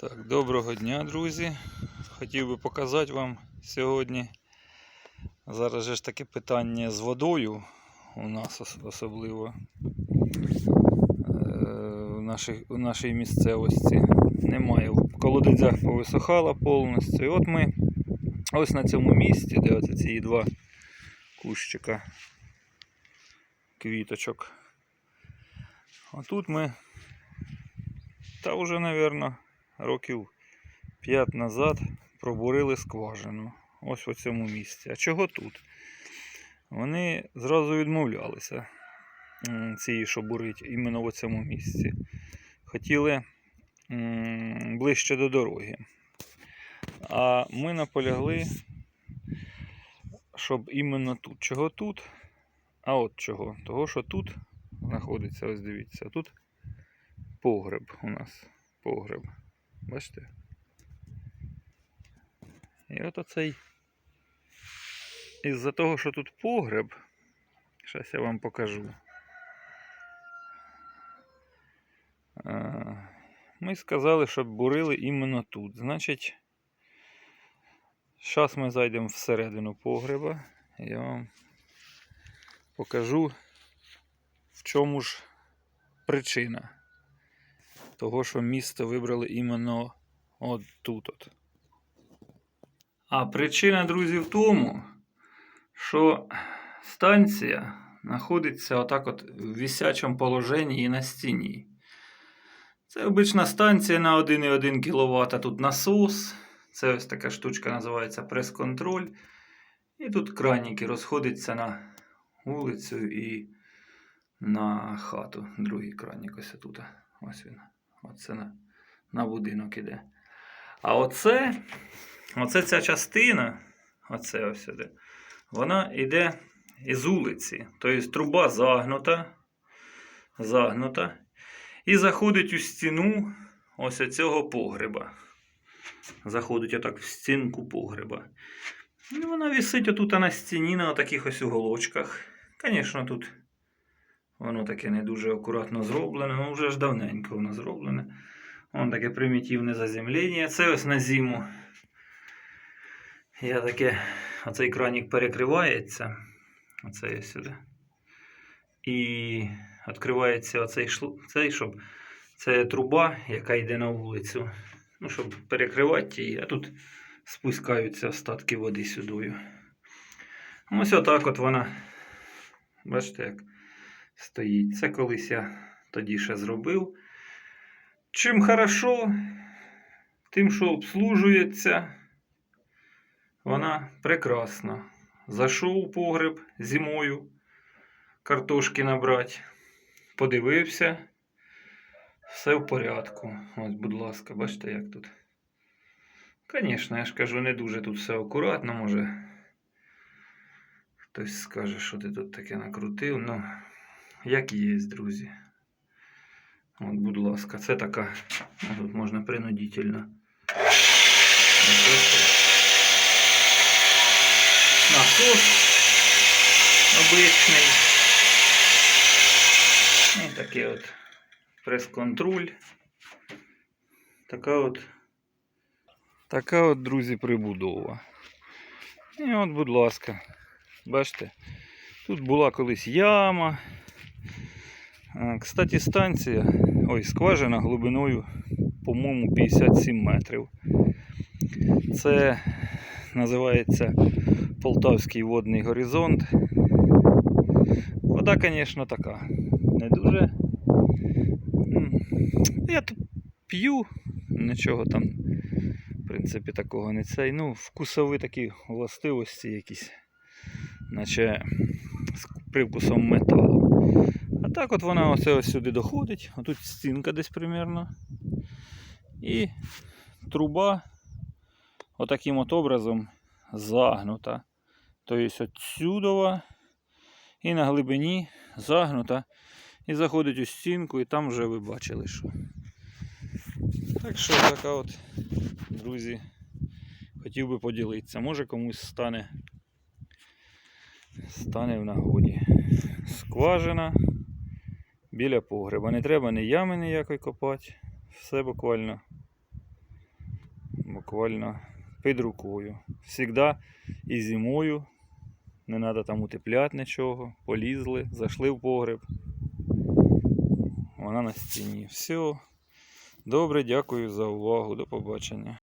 Так, доброго дня, друзі. Хотів би показати вам сьогодні. Зараз же ж таке питання з водою у нас особливо е, в нашій, у нашій місцевості. Немає. В колодязях повисохало повністю. І от ми ось на цьому місці, де оце ці два кущика квіточок. А тут ми, та вже, мабуть, років 5 назад пробурили скважину. Ось в цьому місці. А чого тут? Вони зразу відмовлялися цієї, що бурить іменно в цьому місці. Хотіли ближче до дороги. А ми наполягли, щоб іменно тут. Чого тут? А от чого? Того, що тут знаходиться, ось дивіться, тут погреб у нас. Погреб. Бачите? І от оцей. Із-за того, що тут погреб, зараз я вам покажу. Ми сказали, щоб бурили іменно тут. Значить, зараз ми зайдемо всередину погреба. Я вам покажу, в чому ж причина того, що місто вибрали іменно от тут. От. А причина, друзі, в тому, що станція знаходиться отак от в висячому положенні і на стіні. Це обична станція на 1,1 кВт. Тут насос. Це ось така штучка називається прес-контроль. І тут краніки розходяться на вулицю і на хату. Другий кранік ось тут. Ось він. Оце на, на будинок іде. А оце, оце ця частина, оце ось сюди, вона йде із вулиці. Тобто труба загнута, загнута. І заходить у стіну ось цього погреба. Заходить отак в стінку погреба. І вона висить отут на стіні на таких ось уголочках. Звісно, тут воно таке не дуже акуратно зроблене, ну вже ж давненько воно зроблене. Вон таке примітивне заземлення. Це ось на зиму. Я таке, оцей кранік перекривається. Оце ось сюди. І відкривається оцей шлу, цей, щоб це труба, яка йде на вулицю. Ну, щоб перекривати її, а тут спускаються остатки води сюдою. Ось отак от вона. Бачите, як стоїть. Це колись я тоді ще зробив. Чим хорошо, тим, що обслужується, вона прекрасна. Зайшов у погреб зимою картошки набрати, подивився, все в порядку. Ось, будь ласка, бачите, як тут. Звісно, я ж кажу, не дуже тут все акуратно, може. Хтось скаже, що ти тут таке накрутив. Ну, як є, друзі. От, будь ласка, це така. ну, Тут можна принудительно. Насос обичний. І такий от прес-контроль. Така от. Така от, друзі, прибудова. І от, будь ласка, бачите, тут була колись яма. А, Кстати, станція, ой, скважина глибиною, по-моєму, 57 метрів. Це називається Полтавський водний горизонт. Вода, звісно, така. Не дуже. Я тут п'ю, нічого там, в принципі, такого не цей. Ну, вкусові такі властивості якісь, наче з привкусом металу. А так от вона оце ось сюди доходить, отут стінка десь примерно. І труба отаким от образом загнута. Тобто отсюдова і на глибині загнута. І заходить у стінку, і там вже ви бачили, що. Так що така от, друзі, хотів би поділитися. Може комусь стане, стане в нагоді. Скважина біля погреба. Не треба ні ями ніякої копати. Все буквально буквально під рукою. Всігда і зимою. Не треба там утепляти нічого. Полізли, зайшли в погреб. Вона на стіні. Все. Добре, дякую за увагу. До побачення.